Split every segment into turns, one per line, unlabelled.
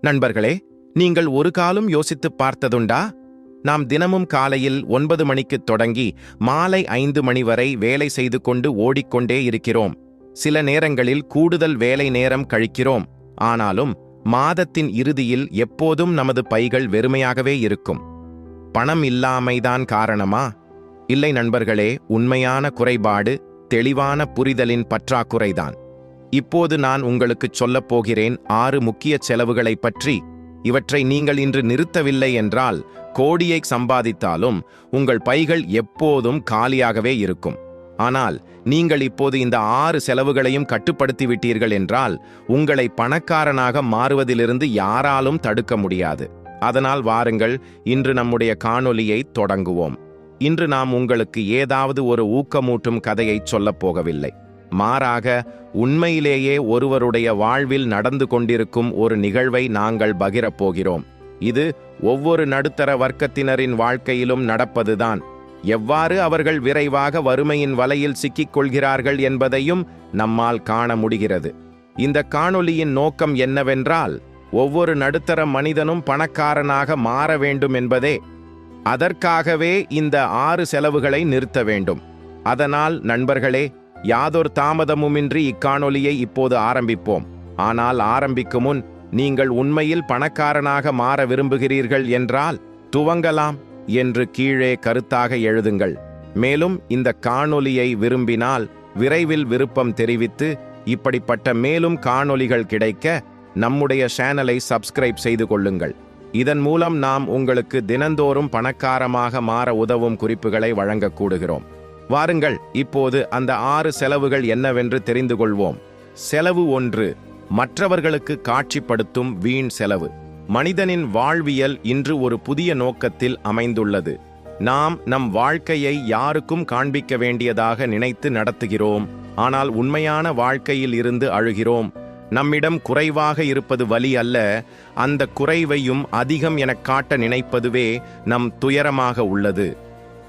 நண்பர்களே நீங்கள் ஒரு காலம் யோசித்துப் பார்த்ததுண்டா? நாம் தினமும் காலையில் ஒன்பது மணிக்கு தொடங்கி மாலை ஐந்து மணி வரை வேலை செய்து கொண்டு ஓடிக்கொண்டே இருக்கிறோம். சில நேரங்களில் கூடுதல் வேலை நேரம் கழிக்கிறோம். ஆனாலும் மாதத்தின் இறுதியில் எப்போதும் நமது பைகள் வெறுமையாகவே இருக்கும். பணம் இல்லாமைதான் காரணமா? இல்லை நண்பர்களே உண்மையான குறைபாடு தெளிவான புரிதலின் பற்றாக்குறைதான். இப்போது நான் உங்களுக்குச் சொல்லப் போகிறேன் ஆறு முக்கிய செலவுகளைப் பற்றி. இவற்றை நீங்கள் இன்று நிறுத்தவில்லை என்றால் கோடியை சம்பாதித்தாலும் உங்கள் பைகள் எப்போதும் காலியாகவே இருக்கும். ஆனால் நீங்கள் இப்போது இந்த ஆறு செலவுகளையும் கட்டுப்படுத்திவிட்டீர்கள் என்றால் உங்களை பணக்காரனாக மாறுவதிலிருந்து யாராலும் தடுக்க முடியாது. அதனால் வாருங்கள் இன்று நம்முடைய காணொலியை தொடங்குவோம். இன்று நாம் உங்களுக்கு ஏதாவது ஒரு ஊக்கமூட்டும் கதையை சொல்லப் போகவில்லை. மாறாக உண்மையிலேயே ஒருவருடைய வாழ்வில் நடந்து கொண்டிருக்கும் ஒரு நிகழ்வை நாங்கள் பகிரப் போகிறோம் இது ஒவ்வொரு நடுத்தர வர்க்கத்தினரின் வாழ்க்கையிலும் நடப்பதுதான். எவ்வாறு அவர்கள் விரைவாக வறுமையின் வலையில் சிக்கிக் கொள்கிறார்கள் என்பதையும் நம்மால் காண முடிகிறது. இந்த காணொலியின் நோக்கம் என்னவென்றால் ஒவ்வொரு நடுத்தர மனிதனும் பணக்காரனாக மாற வேண்டும் என்பதே. அதற்காகவே இந்த ஆறு செலவுகளை நிறுத்த வேண்டும். அதனால் நண்பர்களே யாதொரு தாமதமுமின்றி இக்காணொலியை இப்போது ஆரம்பிப்போம். ஆனால் ஆரம்பிக்கும் முன் நீங்கள் உண்மையில் பணக்காரனாக மாற விரும்புகிறீர்கள் என்றால் துவங்கலாம் என்று கீழே கருத்தாக எழுதுங்கள். மேலும் இந்த காணொலியை விரும்பினால் விரைவில் விருப்பம் தெரிவித்து இப்படிப்பட்ட மேலும் காணொலிகள் கிடைக்க நம்முடைய சேனலை சப்ஸ்கிரைப் செய்து கொள்ளுங்கள். இதன் மூலம் நாம் உங்களுக்கு தினந்தோறும் பணக்காரமாக மாற உதவும் குறிப்புகளை வழங்கக்கூடுகிறோம் வாருங்கள் இப்போது அந்த ஆறு செலவுகள் என்னவென்று தெரிந்து கொள்வோம். செலவு ஒன்று மற்றவர்களுக்கு காட்சிப்படுத்தும் வீண் செலவு. மனிதனின் வாழ்வியல் இன்று ஒரு புதிய நோக்கத்தில் அமைந்துள்ளது. நாம் நம் வாழ்க்கையை யாருக்கும் காண்பிக்க வேண்டியதாக நினைத்து நடத்துகிறோம் ஆனால் உண்மையான வாழ்க்கையில் இருந்து அழுகிறோம். நம்மிடம் குறைவாக இருப்பது வலி அல்ல அந்த குறைவையும் அதிகம் எனக் காட்ட நினைப்பதுவே நம் துயரமாக உள்ளது.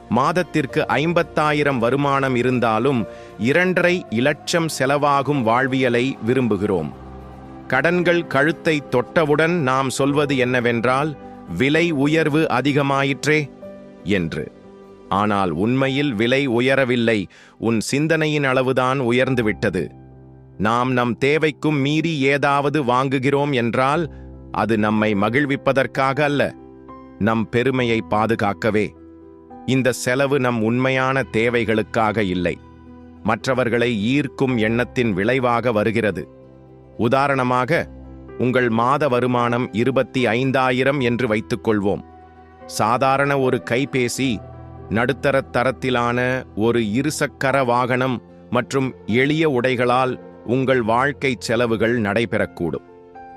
மாதத்திற்கு ஐம்பத்தாயிரம் வருமானம் இருந்தாலும் இரண்டரை இலட்சம் செலவாகும் வாழ்வியலை விரும்புகிறோம். கடன்கள் கழுத்தை தொட்டவுடன் நாம் சொல்வது என்னவென்றால் விலை உயர்வு அதிகமாயிற்றே என்று. ஆனால் உண்மையில் விலை உயரவில்லை. உன் சிந்தனையின் அளவுதான் உயர்ந்துவிட்டது. நாம் நம் தேவைக்கும் மீறி ஏதாவது வாங்குகிறோம் என்றால் அது நம்மை மகிழ்விப்பதற்காக அல்ல நம் பெருமையை பாதுகாக்கவே. இந்த செலவு நம் உண்மையான தேவைகளுக்காக இல்லை. மற்றவர்களை ஈர்க்கும் எண்ணத்தின் விளைவாக வருகிறது. உதாரணமாக உங்கள் மாத வருமானம் இருபத்தி ஐந்தாயிரம் என்று வைத்துக்கொள்வோம். சாதாரண ஒரு கைபேசி நடுத்தர தரத்திலான ஒரு இருசக்கர வாகனம் மற்றும் எளிய உடைகளால் உங்கள் வாழ்க்கை செலவுகள் நடைபெறக்கூடும்.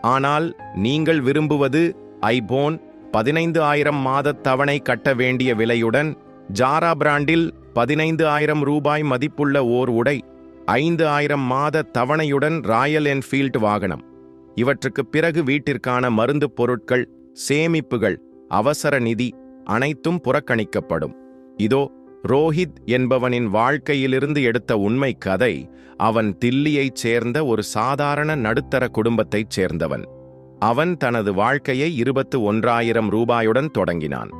ஆனால் நீங்கள் விரும்புவது ஐபோன் பதினைந்து ஆயிரம் மாத தவணை கட்ட வேண்டிய விலையுடன் ஜாரா பிராண்டில் பதினைந்து ஆயிரம் ரூபாய் மதிப்புள்ள ஓர் உடை ஐந்து ஆயிரம் மாத தவணையுடன் ராயல் என்ஃபீல்ட் வாகனம். இவற்றுக்கு பிறகு வீட்டிற்கான மருந்து பொருட்கள் சேமிப்புகள் அவசர நிதி அனைத்தும் புறக்கணிக்கப்படும். இதோ ரோஹித் என்பவனின் வாழ்க்கையிலிருந்து எடுத்த உண்மை கதை அவன் தில்லியைச் சேர்ந்த ஒரு சாதாரண நடுத்தர குடும்பத்தைச் சேர்ந்தவன். அவன் தனது வாழ்க்கையை இருபத்து ஒன்றாயிரம் ரூபாயுடன் தொடங்கினான்.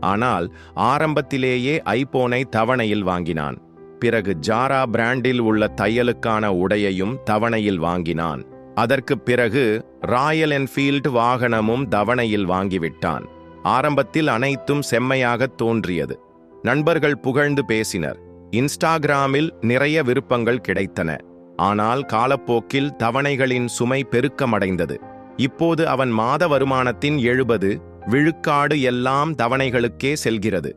ஆனால் ஆரம்பத்திலேயே ஐபோனை தவணையில் வாங்கினான். பிறகு ஜாரா பிராண்டில் உள்ள தையலுக்கான உடையையும் தவணையில் வாங்கினான். அதற்குப் பிறகு ராயல் என்ஃபீல்டு வாகனமும் தவணையில் வாங்கிவிட்டான். ஆரம்பத்தில் அனைத்தும் செம்மையாகத் தோன்றியது. நண்பர்கள் புகழ்ந்து பேசினர். இன்ஸ்டாகிராமில் நிறைய விருப்பங்கள் கிடைத்தன. ஆனால் காலப்போக்கில் தவணைகளின் சுமை பெருக்கமடைந்தது. இப்போது அவன் மாத வருமானத்தின் எழுபது விழுக்காடு எல்லாம் தவணைகளுக்கே செல்கிறது.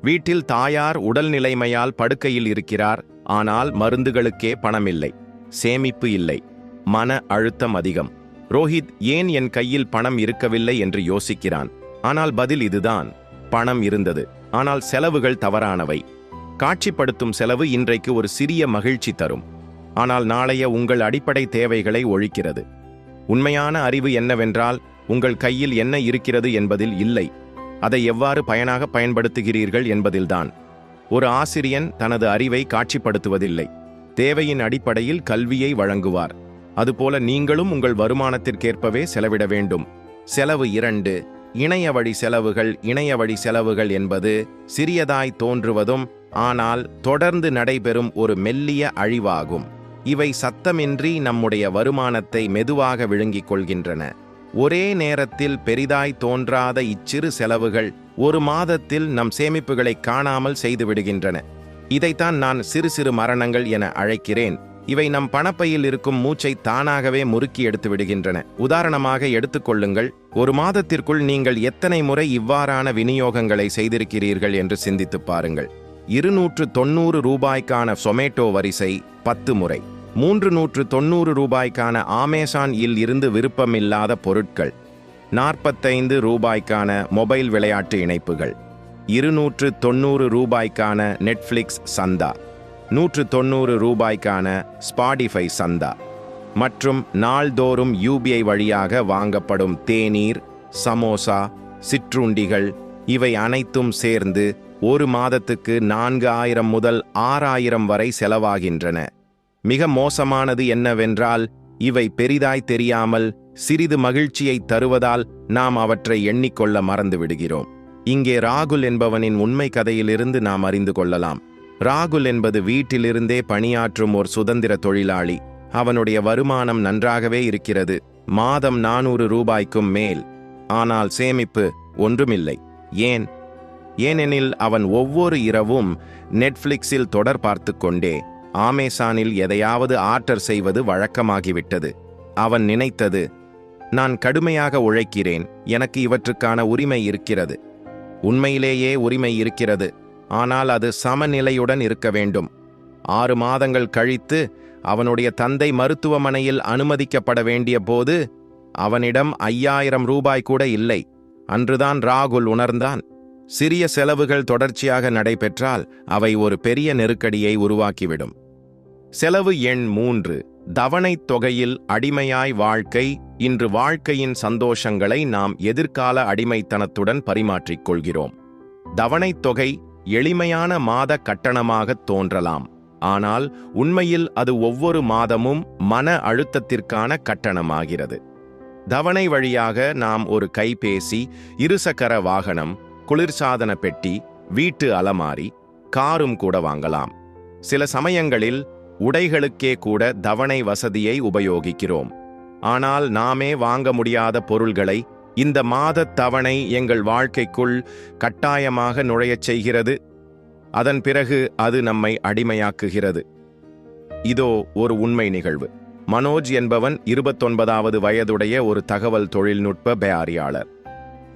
வீட்டில் தாயார் உடல்நிலைமையால் படுக்கையில் இருக்கிறார் ஆனால் மருந்துகளுக்கே பணமில்லை சேமிப்பு இல்லை மன அழுத்தம் அதிகம். ரோஹித் ஏன் என் கையில் பணம் இருக்கவில்லை என்று யோசிக்கிறான். ஆனால் பதில் இதுதான் பணம் இருந்தது ஆனால் செலவுகள் தவறானவை. காட்சிப்படுத்தும் செலவு இன்றைக்கு ஒரு சிறிய மகிழ்ச்சி தரும். ஆனால் நாளைய உங்கள் அடிப்படை தேவைகளை ஒழிக்கிறது. உண்மையான அறிவு என்னவென்றால் உங்கள் கையில் என்ன இருக்கிறது என்பதில் இல்லை. அதை எவ்வாறு பயனாக பயன்படுத்துகிறீர்கள் என்பதில்தான். ஒரு ஆசிரியன் தனது அறிவை காட்சிப்படுத்துவதில்லை. தேவையின் அடிப்படையில் கல்வியை வழங்குவார். அதுபோல நீங்களும் உங்கள் வருமானத்திற்கேற்பவே செலவிட வேண்டும். செலவு இரண்டு இணைய வழி செலவுகள் இணைய வழி செலவுகள் என்பது சிறியதாய் தோன்றுவதும் ஆனால் தொடர்ந்து நடைபெறும் ஒரு மெல்லிய அழிவாகும். இவை சத்தமின்றி நம்முடைய வருமானத்தை மெதுவாக விழுங்கிக் கொள்கின்றன. ஒரே நேரத்தில் பெரிதாய் தோன்றாத இச்சிறு செலவுகள் ஒரு மாதத்தில் நம் சேமிப்புகளை காணாமல் செய்துவிடுகின்றன. இதைத்தான் நான் சிறு சிறு மரணங்கள் என அழைக்கிறேன். இவை நம் பணப்பையில் இருக்கும் மூச்சை தானாகவே முறுக்கி எடுத்து விடுகின்றன உதாரணமாக எடுத்துக்கொள்ளுங்கள் ஒரு மாதத்திற்குள் நீங்கள் எத்தனை முறை இவ்வாறான விநியோகங்களை செய்திருக்கிறீர்கள் என்று சிந்தித்துப் பாருங்கள். இருநூற்று தொண்ணூறு ரூபாய்க்கான சொமேட்டோ வரிசை பத்து முறை. மூன்று நூற்று தொண்ணூறு ரூபாய்க்கான ஆமேசான் இல் இருந்து விருப்பமில்லாத பொருட்கள் நாற்பத்தைந்து ரூபாய்க்கான மொபைல் விளையாட்டு இணைப்புகள் இருநூற்று தொண்ணூறு ரூபாய்க்கான நெட்ஃப்ளிக்ஸ் சந்தா நூற்று தொண்ணூறு ரூபாய்க்கான ஸ்பாடிஃபை சந்தா மற்றும் நாள்தோறும் யூபிஐ வழியாக வாங்கப்படும் தேநீர் சமோசா சிற்றுண்டிகள் இவை அனைத்தும் சேர்ந்து ஒரு மாதத்துக்கு நான்கு ஆயிரம் முதல் ஆறாயிரம் வரை செலவாகின்றன. மிக மோசமானது என்னவென்றால் இவை பெரிதாய் தெரியாமல் சிறிது மகிழ்ச்சியை தருவதால் நாம் அவற்றை எண்ணிக்கொள்ள மறந்து விடுகிறோம் இங்கே ராகுல் என்பவனின் உண்மை கதையிலிருந்து நாம் அறிந்து கொள்ளலாம். ராகுல் என்பது வீட்டிலிருந்தே பணியாற்றும் ஒரு சுதந்திர தொழிலாளி. அவனுடைய வருமானம் நன்றாகவே இருக்கிறது. மாதம் நானூறு ரூபாய்க்கும் மேல். ஆனால் சேமிப்பு ஒன்றுமில்லை. ஏன்? ஏனெனில் அவன் ஒவ்வொரு இரவும் நெட்ஃப்ளிக்ஸில் தொடர் பார்த்து கொண்டே ஆமேசானில் எதையாவது ஆர்டர் செய்வது வழக்கமாகிவிட்டது. அவன் நினைத்தது நான் கடுமையாக உழைக்கிறேன் எனக்கு இவற்றுக்கான உரிமை இருக்கிறது. உண்மையிலேயே உரிமை இருக்கிறது ஆனால் அது சமநிலையுடன் இருக்க வேண்டும். ஆறு மாதங்கள் கழித்து அவனுடைய தந்தை மருத்துவமனையில் அனுமதிக்கப்பட வேண்டிய போது அவனிடம் ஐயாயிரம் ரூபாய் கூட இல்லை. அன்றுதான் ராகுல் உணர்ந்தான். சிறிய செலவுகள் தொடர்ச்சியாக நடைபெற்றால் அவை ஒரு பெரிய நெருக்கடியை உருவாக்கிவிடும். செலவு எண் மூன்று. தவணைத் தொகையில் அடிமையாய் வாழ்க்கை இன்று வாழ்க்கையின் சந்தோஷங்களை நாம் எதிர்கால அடிமைத்தனத்துடன் பரிமாற்றிக் கொள்கிறோம். தவணைத் தொகை எளிமையான மாத கட்டணமாகத் தோன்றலாம். ஆனால் உண்மையில் அது ஒவ்வொரு மாதமும் மன அழுத்தத்திற்கான கட்டணமாகிறது. தவணை வழியாக நாம் ஒரு கைபேசி இருசக்கர வாகனம் குளிர்சாதன பெட்டி வீட்டு அலமாரி காரும் கூட வாங்கலாம். சில சமயங்களில் உடைகளுக்கே கூட தவணை வசதியை உபயோகிக்கிறோம். ஆனால் நாமே வாங்க முடியாத பொருள்களை இந்த மாதத் தவணை எங்கள் வாழ்க்கைக்குள் கட்டாயமாக நுழையச் செய்கிறது. அதன் பிறகு அது நம்மை அடிமையாக்குகிறது. இதோ ஒரு உண்மை நிகழ்வு. மனோஜ் என்பவன் இருபத்தொன்பதாவது வயதுடைய ஒரு தகவல் தொழில்நுட்ப பேயாரியாளர்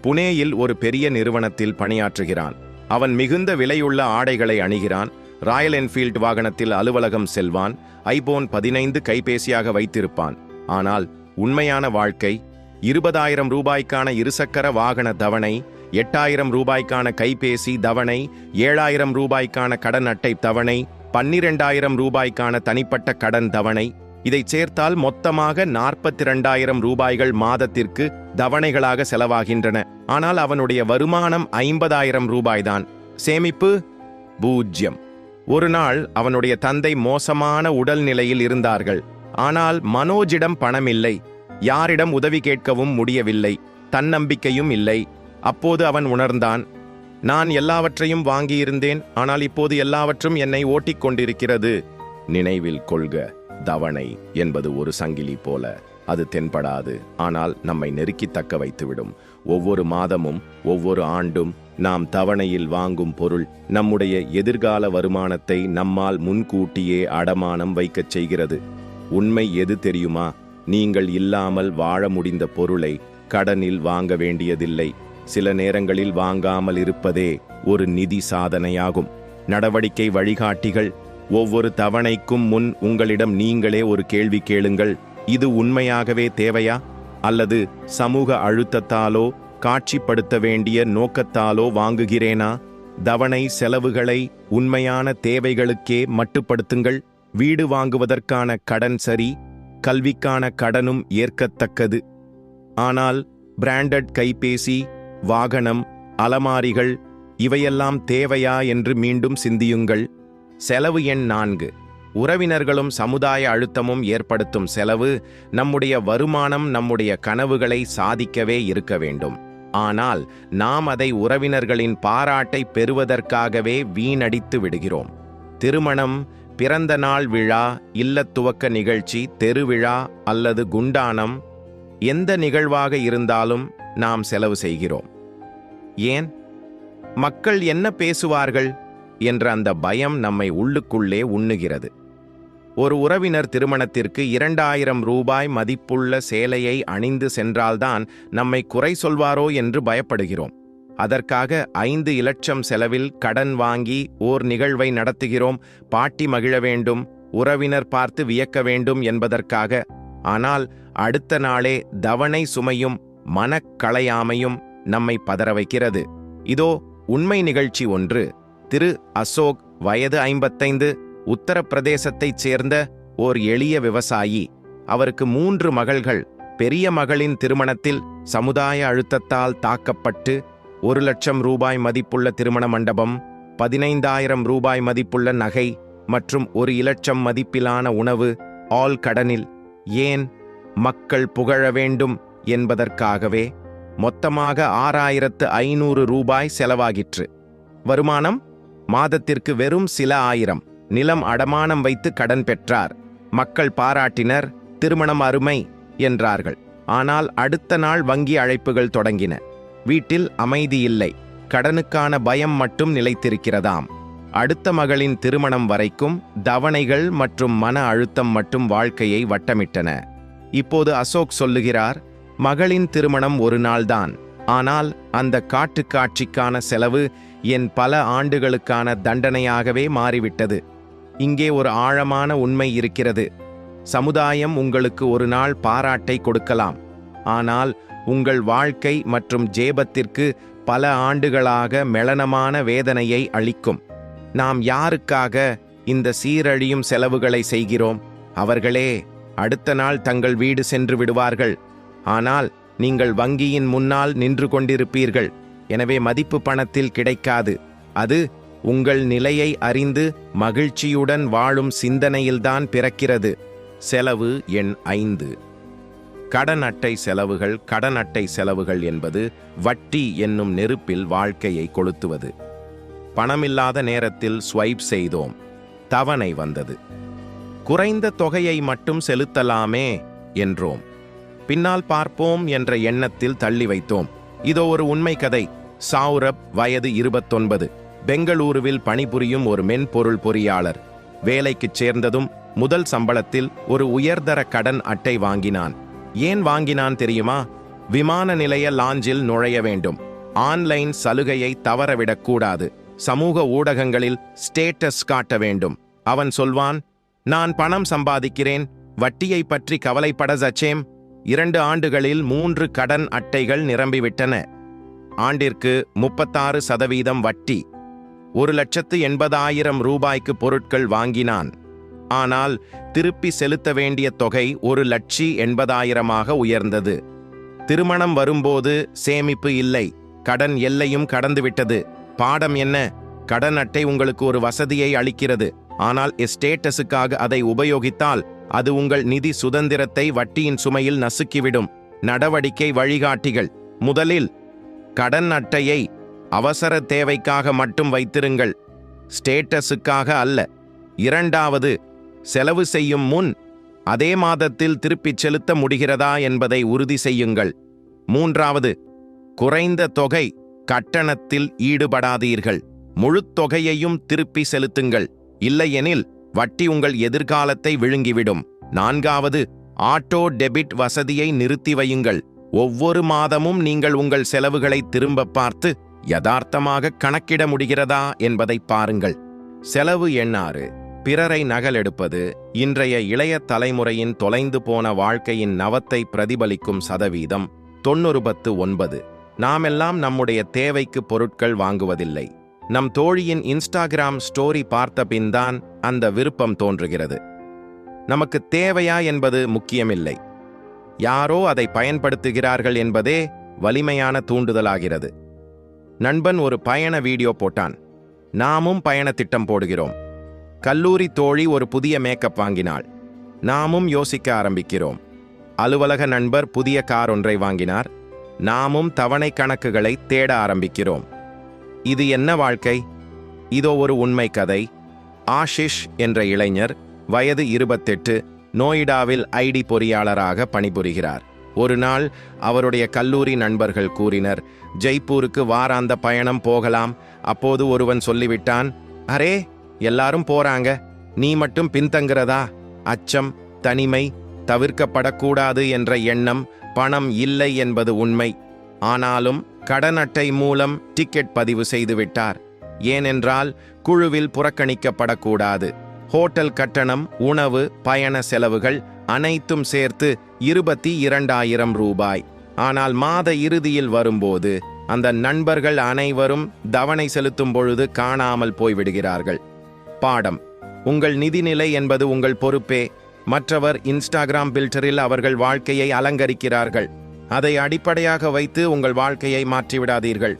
புனேயில் ஒரு பெரிய நிறுவனத்தில் பணியாற்றுகிறான். அவன் மிகுந்த விலையுள்ள ஆடைகளை அணிகிறான். ராயல் என்ஃபீல்ட் வாகனத்தில் அலுவலகம் செல்வான். ஐபோன் பதினைந்து கைபேசியாக வைத்திருப்பான். ஆனால் உண்மையான வாழ்க்கை இருபதாயிரம் ரூபாய்க்கான இருசக்கர வாகன தவணை எட்டாயிரம் ரூபாய்க்கான கைபேசி தவணை ஏழாயிரம் ரூபாய்க்கான கடன் அட்டை தவணை பன்னிரெண்டாயிரம் ரூபாய்க்கான தனிப்பட்ட கடன் தவணை இதைச் சேர்த்தால் மொத்தமாக நாற்பத்தி இரண்டாயிரம் ரூபாய்கள் மாதத்திற்கு தவணைகளாக செலவாகின்றன. ஆனால் அவனுடைய வருமானம் ஐம்பதாயிரம் ரூபாய்தான். சேமிப்பு பூஜ்யம். ஒரு நாள் அவனுடைய தந்தை மோசமான உடல் நிலையில் இருந்தார்கள். ஆனால் மனோஜிடம் பணமில்லை. யாரிடம் உதவி கேட்கவும் முடியவில்லை. தன்னம்பிக்கையும் இல்லை. அப்போது அவன் உணர்ந்தான் நான் எல்லாவற்றையும் வாங்கியிருந்தேன். ஆனால் இப்போது எல்லாவற்றும் என்னை ஓட்டிக் கொண்டிருக்கிறது நினைவில் கொள்க. தவணை என்பது ஒரு சங்கிலி போல. அது தென்படாது ஆனால் நம்மை நெருக்கி தக்க வைத்துவிடும். ஒவ்வொரு மாதமும் ஒவ்வொரு ஆண்டும் நாம் தவணையில் வாங்கும் பொருள் நம்முடைய எதிர்கால வருமானத்தை நம்மால் முன்கூட்டியே அடமானம் வைக்கச் செய்கிறது. உண்மை எது தெரியுமா? நீங்கள் இல்லாமல் வாழ முடிந்த பொருளை கடனில் வாங்க வேண்டியதில்லை. சில நேரங்களில் வாங்காமல் இருப்பதே ஒரு நிதி சாதனையாகும். நடவடிக்கை வழிகாட்டிகள் ஒவ்வொரு தவணைக்கும் முன் உங்களிடம் நீங்களே ஒரு கேள்வி கேளுங்கள். இது உண்மையாகவே தேவையா? அல்லது சமூக அழுத்தத்தாலோ காட்சிப்படுத்த வேண்டிய நோக்கத்தாலோ வாங்குகிறேனா? தவணை செலவுகளை உண்மையான தேவைகளுக்கே மட்டுப்படுத்துங்கள். வீடு வாங்குவதற்கான கடன் சரி கல்விக்கான கடனும் ஏற்கத்தக்கது. ஆனால் பிராண்டட் கைபேசி வாகனம் அலமாரிகள் இவையெல்லாம் தேவையா என்று மீண்டும் சிந்தியுங்கள். செலவு எண் நான்கு. உறவினர்களும் சமுதாய அழுத்தமும் ஏற்படுத்தும் செலவு நம்முடைய வருமானம் நம்முடைய கனவுகளை சாதிக்கவே இருக்க வேண்டும். ஆனால் நாம் அதை உறவினர்களின் பாராட்டை பெறுவதற்காகவே வீணடித்து விடுகிறோம். திருமணம் பிறந்த நாள் விழா இல்லத்துவக்க நிகழ்ச்சி தெருவிழா அல்லது குண்டானம் எந்த நிகழ்வாக இருந்தாலும் நாம் செலவு செய்கிறோம். ஏன்? மக்கள் என்ன பேசுவார்கள்? என்ற அந்த பயம் நம்மை உள்ளுக்குள்ளே உண்ணுகிறது. ஒரு உறவினர் திருமணத்திற்கு இரண்டாயிரம் ரூபாய் மதிப்புள்ள சேலையை அணிந்து சென்றால்தான் நம்மை குறை சொல்வாரோ என்று பயப்படுகிறோம். அதற்காக ஐந்து இலட்சம் செலவில் கடன் வாங்கி ஓர் நிகழ்வை நடத்துகிறோம். பாட்டி மகிழ வேண்டும் உறவினர் பார்த்து வியக்க வேண்டும் என்பதற்காக. ஆனால் அடுத்த நாளே தவணை சுமையும் மனக்களையாமையும் நம்மை பதற வைக்கிறது. இதோ உண்மை நிகழ்ச்சி ஒன்று. திரு அசோக் வயது ஐம்பத்தைந்து உத்தரப்பிரதேசத்தைச் சேர்ந்த ஓர் எளிய விவசாயி. அவருக்கு மூன்று மகள்கள். பெரிய மகளின் திருமணத்தில் சமுதாய அழுத்தத்தால் தாக்கப்பட்டு ஒரு லட்சம் ரூபாய் மதிப்புள்ள திருமண மண்டபம் பதினைந்தாயிரம் ரூபாய் மதிப்புள்ள நகை மற்றும் ஒரு இலட்சம் மதிப்பிலான உணவு ஆல் கடனில். ஏன் மக்கள் புகழ வேண்டும் என்பதற்காகவே மொத்தமாக ஆறாயிரத்து ஐநூறு ரூபாய் செலவாகிற்று. வருமானம் மாதத்திற்கு வெறும் சில ஆயிரம் நிலம் அடமானம் வைத்து கடன் பெற்றார். மக்கள் பாராட்டினர் திருமணம் அருமை என்றார்கள். ஆனால் அடுத்த நாள் வங்கி அழைப்புகள் தொடங்கின. வீட்டில் அமைதி இல்லை கடனுக்கான பயம் மட்டும் நிலைத்திருக்கிறதாம். அடுத்த மகளின் திருமணம் வரைக்கும் தவணைகள் மற்றும் மன அழுத்தம் மட்டும் வாழ்க்கையை வட்டமிட்டன. இப்போது அசோக் சொல்லுகிறார் மகளின் திருமணம் ஒரு நாள்தான். ஆனால் அந்த காட்டு காட்சிக்கான செலவு என் பல ஆண்டுகளுக்கான தண்டனையாகவே மாறிவிட்டது. இங்கே ஒரு ஆழமான உண்மை இருக்கிறது. சமுதாயம் உங்களுக்கு ஒரு நாள் பாராட்டை கொடுக்கலாம். ஆனால் உங்கள் வாழ்க்கை மற்றும் ஜேபத்திற்கு பல ஆண்டுகளாக மெளனமான வேதனையை அளிக்கும். நாம் யாருக்காக இந்த சீரழியும் செலவுகளை செய்கிறோம்? அவர்களே அடுத்த நாள் தங்கள் வீடு சென்று விடுவார்கள். ஆனால் நீங்கள் வங்கியின் முன்னால் நின்று கொண்டிருப்பீர்கள். எனவே மதிப்பு பணத்தில் கிடைக்காது. அது உங்கள் நிலையை அறிந்து மகிழ்ச்சியுடன் வாழும் சிந்தனையில்தான் பிறக்கிறது. செலவு எண் ஐந்து. கடன் அட்டை செலவுகள் கடன் அட்டை செலவுகள் என்பது வட்டி என்னும் நெருப்பில் வாழ்க்கையை கொளுத்துவது. பணமில்லாத நேரத்தில் ஸ்வைப் செய்தோம். தவணை வந்தது. குறைந்த தொகையை மட்டும் செலுத்தலாமே என்றோம். பின்னால் பார்ப்போம் என்ற எண்ணத்தில் தள்ளி வைத்தோம். இதோ ஒரு உண்மை கதை. சாவுரப் வயது இருபத்தொன்பது. பெங்களூருவில் பணிபுரியும் ஒரு மென்பொருள் பொறியாளர். வேலைக்குச் சேர்ந்ததும் முதல் சம்பளத்தில் ஒரு உயர்தர கடன் அட்டை வாங்கினான். ஏன் வாங்கினான் தெரியுமா? விமான நிலைய லாஞ்சில் நுழைய வேண்டும். ஆன்லைன் சலுகையை தவறவிடக்கூடாது சமூக ஊடகங்களில் ஸ்டேட்டஸ் காட்ட வேண்டும். அவன் சொல்வான் நான் பணம் சம்பாதிக்கிறேன். வட்டியை பற்றி கவலைப்பட சச்சேம். இரண்டு ஆண்டுகளில் மூன்று கடன் அட்டைகள் நிரம்பிவிட்டன. ஆண்டிற்கு முப்பத்தாறு சதவீதம் வட்டி. ஒரு லட்சத்து எண்பதாயிரம் ரூபாய்க்கு பொருட்கள் வாங்கினான். ஆனால் திருப்பி செலுத்த வேண்டிய தொகை ஒரு லட்சி எண்பதாயிரமாக உயர்ந்தது. திருமணம் வரும்போது சேமிப்பு இல்லை. கடன் எல்லையும் கடந்துவிட்டது. பாடம் என்ன? கடன் அட்டை உங்களுக்கு ஒரு வசதியை அளிக்கிறது. ஆனால் எஸ்டேட்டஸுக்காக அதை உபயோகித்தால் அது உங்கள் நிதி சுதந்திரத்தை வட்டியின் சுமையில் நசுக்கிவிடும். நடவடிக்கை வழிகாட்டிகள். முதலில் கடன் அட்டையை அவசர தேவைக்காக மட்டும் வைத்திருங்கள். ஸ்டேட்டஸுக்காக அல்ல. இரண்டாவது செலவு செய்யும் முன் அதே மாதத்தில் திருப்பிச் செலுத்த முடிகிறதா என்பதை உறுதி செய்யுங்கள். மூன்றாவது குறைந்த தொகை கட்டணத்தில் ஈடுபடாதீர்கள். முழுத் தொகையையும் திருப்பி செலுத்துங்கள். இல்லையெனில் வட்டி உங்கள் எதிர்காலத்தை விழுங்கிவிடும். நான்காவது ஆட்டோ டெபிட் வசதியை நிறுத்தி வையுங்கள். ஒவ்வொரு மாதமும் நீங்கள் உங்கள் செலவுகளை திரும்ப பார்த்து யதார்த்தமாக கணக்கிட முடிகிறதா என்பதை பாருங்கள். செலவு எண்ணாறு. பிறரை நகலெடுப்பது இன்றைய இளைய தலைமுறையின் தொலைந்து போன வாழ்க்கையின் நவத்தை பிரதிபலிக்கும் சதவீதம். தொண்ணூறு பத்து ஒன்பது. நாமெல்லாம் நம்முடைய தேவைக்கு பொருட்கள் வாங்குவதில்லை. நம் தோழியின் இன்ஸ்டாகிராம் ஸ்டோரி பார்த்த பின்தான் அந்த விருப்பம் தோன்றுகிறது. நமக்கு தேவையா என்பது முக்கியமில்லை. யாரோ அதை பயன்படுத்துகிறார்கள் என்பதே வலிமையான தூண்டுதலாகிறது. நண்பன் ஒரு பயண வீடியோ போட்டான். நாமும் பயண திட்டம் போடுகிறோம். கல்லூரி தோழி ஒரு புதிய மேக்கப் வாங்கினாள். நாமும் யோசிக்க ஆரம்பிக்கிறோம். அலுவலக நண்பர் புதிய கார் ஒன்றை வாங்கினார். நாமும் தவணை கணக்குகளை தேட ஆரம்பிக்கிறோம். இது என்ன வாழ்க்கை? இதோ ஒரு உண்மை கதை. ஆஷிஷ் என்ற இளைஞர் வயது இருபத்தெட்டு நோய்டாவில் ஐடி பொறியாளராக பணிபுரிகிறார். ஒரு நாள் அவருடைய கல்லூரி நண்பர்கள் கூறினர் ஜெய்ப்பூருக்கு வாராந்த பயணம் போகலாம். அப்போது ஒருவன் சொல்லிவிட்டான் அரே எல்லாரும் போறாங்க. நீ மட்டும் பின்தங்கிறதா? அச்சம் தனிமை தவிர்க்கப்படக்கூடாது என்ற எண்ணம் பணம் இல்லை என்பது உண்மை. ஆனாலும் கடன் அட்டை மூலம் டிக்கெட் பதிவு செய்துவிட்டார். ஏனென்றால் குழுவில் புறக்கணிக்கப்படக்கூடாது. ஹோட்டல் கட்டணம் உணவு பயண செலவுகள் அனைத்தும் சேர்த்து இருபத்தி இரண்டாயிரம் ரூபாய். ஆனால் மாத இறுதியில் வரும்போது அந்த நண்பர்கள் அனைவரும் தவணை செலுத்தும் பொழுது காணாமல் போய்விடுகிறார்கள். பாடம். உங்கள் நிதிநிலை என்பது உங்கள் பொறுப்பே. மற்றவர் இன்ஸ்டாகிராம் பில்டரில் அவர்கள் வாழ்க்கையை அலங்கரிக்கிறார்கள். அதை அடிப்படையாக வைத்து உங்கள் வாழ்க்கையை மாற்றிவிடாதீர்கள்.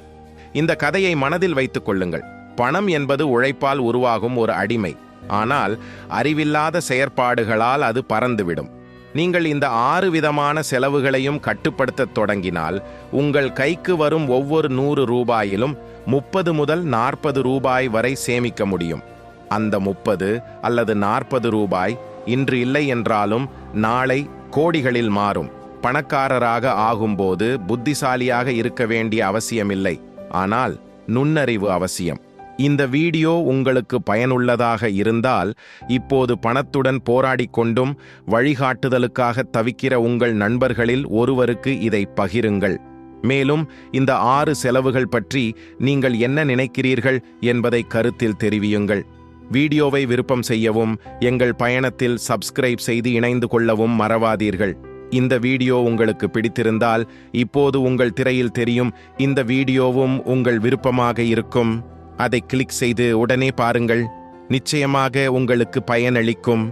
இந்த கதையை மனதில் வைத்துக் கொள்ளுங்கள். பணம் என்பது உழைப்பால் உருவாகும் ஒரு அடிமை. ஆனால் அறிவில்லாத செயற்பாடுகளால் அது பறந்துவிடும். நீங்கள் இந்த ஆறு விதமான செலவுகளையும் கட்டுப்படுத்தத் தொடங்கினால் உங்கள் கைக்கு வரும் ஒவ்வொரு நூறு ரூபாயிலும் முப்பது முதல் நாற்பது ரூபாய் வரை சேமிக்க முடியும். அந்த முப்பது அல்லது நாற்பது ரூபாய் இன்று இல்லை என்றாலும் நாளை கோடிகளில் மாறும். பணக்காரராக ஆகும்போது புத்திசாலியாக இருக்க வேண்டிய அவசியமில்லை. ஆனால் நுண்ணறிவு அவசியம். இந்த வீடியோ உங்களுக்கு பயனுள்ளதாக இருந்தால் இப்போது பணத்துடன் போராடிக் கொண்டும் வழிகாட்டுதலுக்காக தவிக்கிற உங்கள் நண்பர்களில் ஒருவருக்கு இதை பகிருங்கள். மேலும் இந்த ஆறு செலவுகள் பற்றி நீங்கள் என்ன நினைக்கிறீர்கள் என்பதை கருத்தில் தெரிவியுங்கள். வீடியோவை விருப்பம் செய்யவும் எங்கள் பயணத்தில் சப்ஸ்கிரைப் செய்து இணைந்து கொள்ளவும் மறவாதீர்கள். இந்த வீடியோ உங்களுக்கு பிடித்திருந்தால் இப்போது உங்கள் திரையில் தெரியும் இந்த வீடியோவும் உங்கள் விருப்பமாக இருக்கும். அதை கிளிக் செய்து உடனே பாருங்கள். நிச்சயமாக உங்களுக்கு பயனளிக்கும்.